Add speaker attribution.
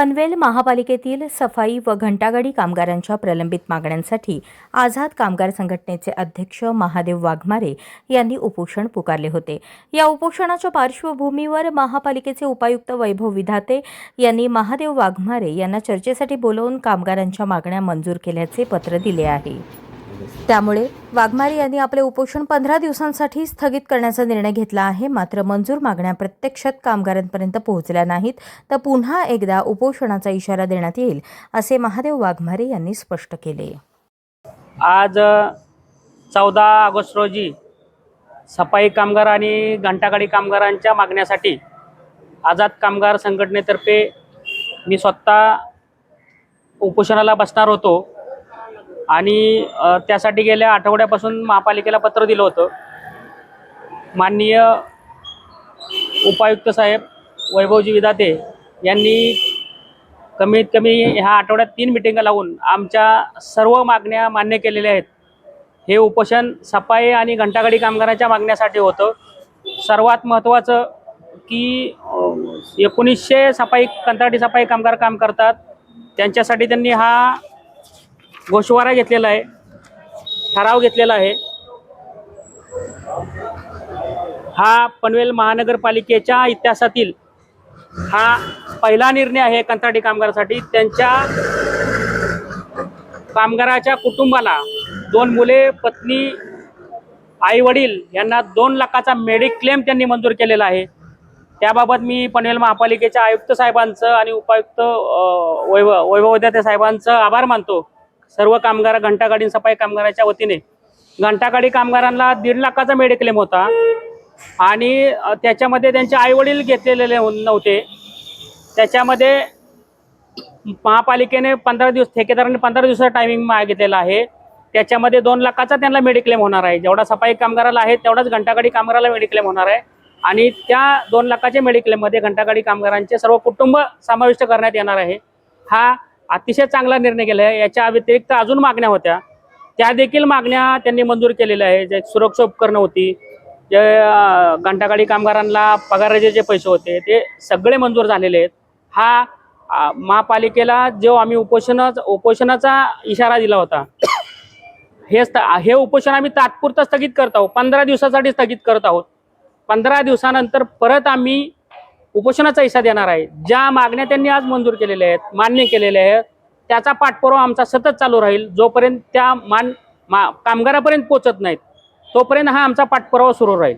Speaker 1: पनवेल महापालिकेतील सफाई व घंटागाडी कामगारांच्या प्रलंबित मागण्यांसाठी आझाद कामगार संघटनेचे अध्यक्ष महादेव वाघमारे यांनी उपोषण पुकारले होते. या उपोषणाच्या पार्श्वभूमीवर महापालिकेचे उपायुक्त वैभव विधाते यांनी महादेव वाघमारे यांना चर्चेसाठी बोलवून कामगारांच्या मागण्या मंजूर केल्याचे पत्र दिले आहे. त्यामुळे वाघमारे यांनी आपले उपोषण पंधरा दिवसांसाठी स्थगित करण्याचा निर्णय घेतला आहे. मात्र मंजूर मागण्या प्रत्यक्षात कामगारांपर्यंत पोहोचल्या नाहीत तर पुन्हा एकदा उपोषणाचा इशारा देण्यात येईल असे महादेव वाघमारे यांनी स्पष्ट केले.
Speaker 2: आज चौदा ऑगस्ट रोजी सफाई कामगार आणि घंटागाडी कामगारांच्या मागण्यासाठी आझाद कामगार संघटनेतर्फे मी स्वतः उपोषणाला बसणार होतो. आणि त्यासाठी गेल्या आठवड्यापासून महापालिकेला पत्र दिलं होतं. माननीय उपायुक्त साहेब वैभवजी विधाते यांनी कमीत कमी ह्या आठवड्यात तीन मिटिंगा लावून आमच्या सर्व मागण्या मान्य केलेल्या आहेत. हे उपोषण सफाई आणि घंटागाडी कामगारांच्या मागण्यासाठी होतं. सर्वात महत्त्वाचं की एकोणीसशे सफाई कंत्राटी सफाई कामगार काम करतात. त्यांच्यासाठी त्यांनी हा गोषवारा घेतलेला आहे. ठराव घेतलेला आहे. हा पनवेल महानगरपालिकेच्या इतिहासातील हा पहिला निर्णय आहे कंत्राटी कामगारासाठी. त्यांच्या कामगाराच्या कुटुंबाला दोन मुले पत्नी आई वडील यांना दोन लाखाचा मेडिक्लेम त्यांनी मंजूर केलेला आहे. त्याबाबत मी पनवेल महापालिकेच्या आयुक्त साहेबांचं आणि उपायुक्त वैभव वैभवद्या साहेबांचं आभार मानतो. सर्व कामगार घंटागाडी सफाई कामगाराच्या वतीने. घंटागाडी कामगारांना दीड लाखाचा मेडिक्लेम होता. आणि त्याच्यामध्ये त्यांचे आईवडील घेतलेले नव्हते. त्याच्यामध्ये महापालिकेने पंधरा दिवस ठेकेदाराने पंधरा दिवसाचा टायमिंग मागितलेला आहे. त्याच्यामध्ये दोन लाखाचा त्यांना मेडिक्लेम होणार आहे. जेवढा सफाई कामगाराला आहे तेवढाच घंटागाडी कामगाराला मेडिक्लेम होणार आहे. आणि त्या दोन लाखाच्या मेडिक्लेममध्ये घंटागाडी कामगारांचे सर्व कुटुंब समाविष्ट करण्यात येणार आहे. हा अतिशय चांगला निर्णय केला आहे. याच्या व्यतिरिक्त अजून मागण्या होत्या. त्या देखील मागण्या त्यांनी मंजूर केलेल्या आहे जे सुरक्षा उपकरणं होती जे घंटागाडी कामगारांना पगाराचे जे पैसे होते ते सगळे मंजूर झालेले आहेत. हा महापालिकेला जो आम्ही उपोषणाचा उपोषणाचा इशारा दिला होता हे स्त हे उपोषण आम्ही तात्पुरतं स्थगित करत आहोत. पंधरा दिवसासाठी स्थगित करत आहोत. पंधरा दिवसानंतर परत आम्ही उपोषणाचा इशारा देणार आहे. ज्या मागण्या त्यांनी आज मंजूर केलेल्या आहेत मान्य केलेल्या आहेत त्याचा पाठपुरावा आमचा सतत चालू राहील जोपर्यंत त्या मान मा कामगारापर्यंत पोचत नाहीत तोपर्यंत हा आमचा पाठपुरावा सुरू राहील.